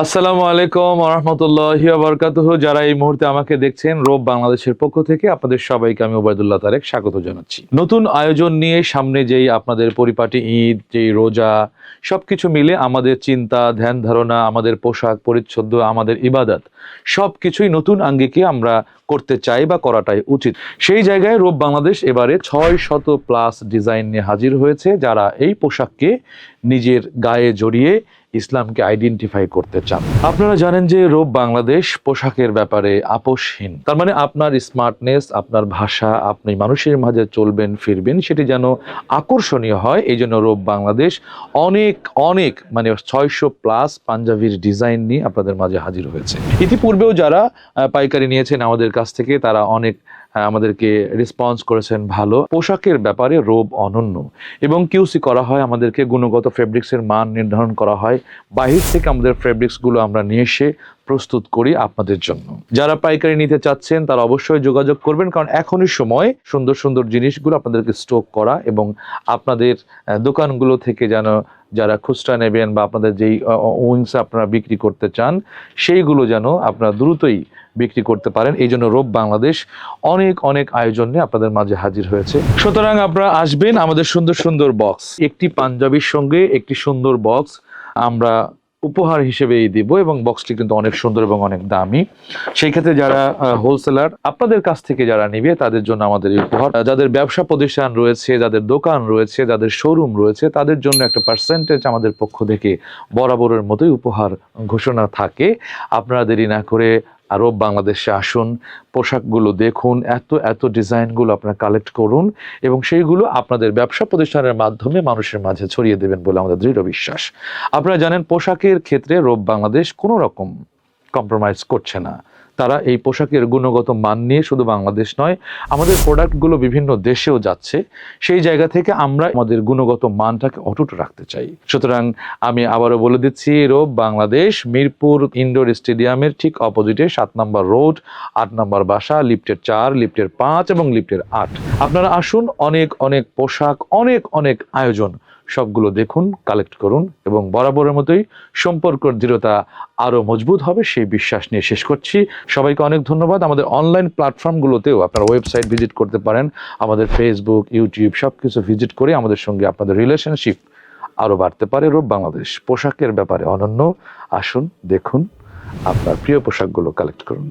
আসসালামু আলাইকুম রহমতুল্লাহি বরকাতুহ যারা এই মুহূর্তে আমাকে দেখছেন, রোব বাংলাদেশের পক্ষ থেকে আপনাদের সবাইকে আমি ওবায়দুল্লাহ তারেক স্বাগত জানাচ্ছি। নতুন আয়োজন নিয়ে সামনে যেই আপনাদের পরিপাটি ঈদ, যেই রোজা, সবকিছু মিলে আমাদের চিন্তা, ধ্যান ধারণা, আমাদের পোশাক পরিচ্ছদ, আমাদের ইবাদত সব কিছুই নতুন আঙ্গিকে আমরা করতে চাই বা করাটাই উচিত। সেই জায়গায় রোব বাংলাদেশ এবারে ছয় শত প্লাস ডিজাইন নিয়ে হাজির হয়েছে, যারা এই পোশাককে নিজের গায়ে জড়িয়ে ইসলামকে আইডেন্টিফাই করতে চান। আপনারা জানেন যে রোব বাংলাদেশ পোশাকের ব্যাপারে আপোষহীন। তার মানে আপনার স্মার্টনেস আপনার ভাষা, আপনি মানুষের মাঝে চলবেন, ফিরবেন, সেটি যেন আকর্ষণীয় হয় এই জন্য রোব বাংলাদেশ অনেক অনেক মানে ছয়শো প্লাস পাঞ্জাবির ডিজাইন নিয়ে আপনাদের মাঝে হাজির হয়েছে। ইতিপূর্বেও যারা পাইকারি নিয়েছেন আমাদের কাছ থেকে, তারা অনেক আমাদেরকে রেসপন্স করেছেন ভালো। পোশাকের ব্যাপারে রোব অনন্য। এবং কিউসি করা হয়, আমাদেরকে গুণগত ফেব্রিক্সের মান নির্ধারণ করা হয়। বাহির থেকে আমাদের ফেব্রিক্সগুলো আমরা নিয়ে এসে প্রস্তুত করি আপনাদের জন্য। যারা পাইকারি নিতে চাচ্ছেন, তারা অবশ্যই যোগাযোগ করবেন, কারণ এখনই সময় সুন্দর সুন্দর জিনিসগুলো আপনাদেরকে স্টক করা এবং আপনাদের দোকানগুলো থেকে যেন যারা খুচরা নেবেন বা আপনাদের যেই উইংস আপনারা বিক্রি করতে চান, সেইগুলো যেন আপনারা দ্রুতই বিক্রি করতে পারেন। এই জন্য রোপ বাংলাদেশ অনেক অনেক আয়োজন আপনাদের মাঝে হাজির হয়েছে। সুতরাং আপনারা আসবেন আমাদের সুন্দর সুন্দর বক্স একটি পাঞ্জাবির সঙ্গে একটি সুন্দর বক্স আমরা উপহার হিসেবেই দিব এবং বক্সটি কিন্তু অনেক সুন্দর এবং অনেক দামি। সেই ক্ষেত্রে যারা হোলসেলার আপনাদের কাছ থেকে যারা নিবে, তাদের জন্য আমাদের উপহার। যাদের ব্যবসা প্রতিষ্ঠান রয়েছে, যাদের দোকান রয়েছে, যাদের শোরুম রয়েছে, তাদের জন্য একটা পার্সেন্টেজ আমাদের পক্ষ থেকে বরাবরের মতোই উপহার ঘোষণা থাকে। আপনারা দেরি না করে আরব বাংলাদেশে আসুন, পোশাকগুলো দেখুন, এত এত ডিজাইনগুলো আপনারা কালেক্ট করুন এবং সেইগুলো আপনাদের ব্যবসা প্রতিষ্ঠানের মাধ্যমে মানুষের মাঝে ছড়িয়ে দেবেন বলে আমাদের দৃঢ় বিশ্বাস। আপনারা জানেন পোশাকের ক্ষেত্রে রোব বাংলাদেশ কোনো রকম কম্প্রোমাইজ করছে না। তারা এই পোশাকের গুণগত মান নিয়ে শুধু বাংলাদেশ নয়, আমাদের প্রোডাক্টগুলো বিভিন্ন দেশেও যাচ্ছে। সেই জায়গা থেকে আমরা আমাদের গুণগত মানটাকে অটুট রাখতে চাই। সুতরাং আমি আবারও বলে দিচ্ছি, রোব বাংলাদেশ, মিরপুর ইনডোর স্টেডিয়ামের ঠিক অপোজিটে সাত নম্বর রোড, আট নম্বর বাসা, লিফটের চার, লিফটের পাঁচ এবং লিফটের আট। আপনারা আসুন, অনেক অনেক পোশাক, অনেক অনেক আয়োজন সবগুলো দেখুন কালেক্ট করুন এবং বরাবরের মতোই সম্পর্ক দৃঢ়তা আরও মজবুত হবে সেই বিশ্বাস নিয়ে শেষ করছি। সবাইকে অনেক ধন্যবাদ। আমাদের অনলাইন প্ল্যাটফর্মগুলোতেও আপনারা ওয়েবসাইট ভিজিট করতে পারেন। আমাদের ফেসবুক ইউটিউব সব কিছু ভিজিট করে আমাদের সঙ্গে আপনাদের রিলেশনশিপ আরও বাড়তে পারে। রূপ বাংলাদেশ পোশাকের ব্যাপারে অনন্য। আসুন, দেখুন, আপনার প্রিয় পোশাকগুলো কালেক্ট করুন।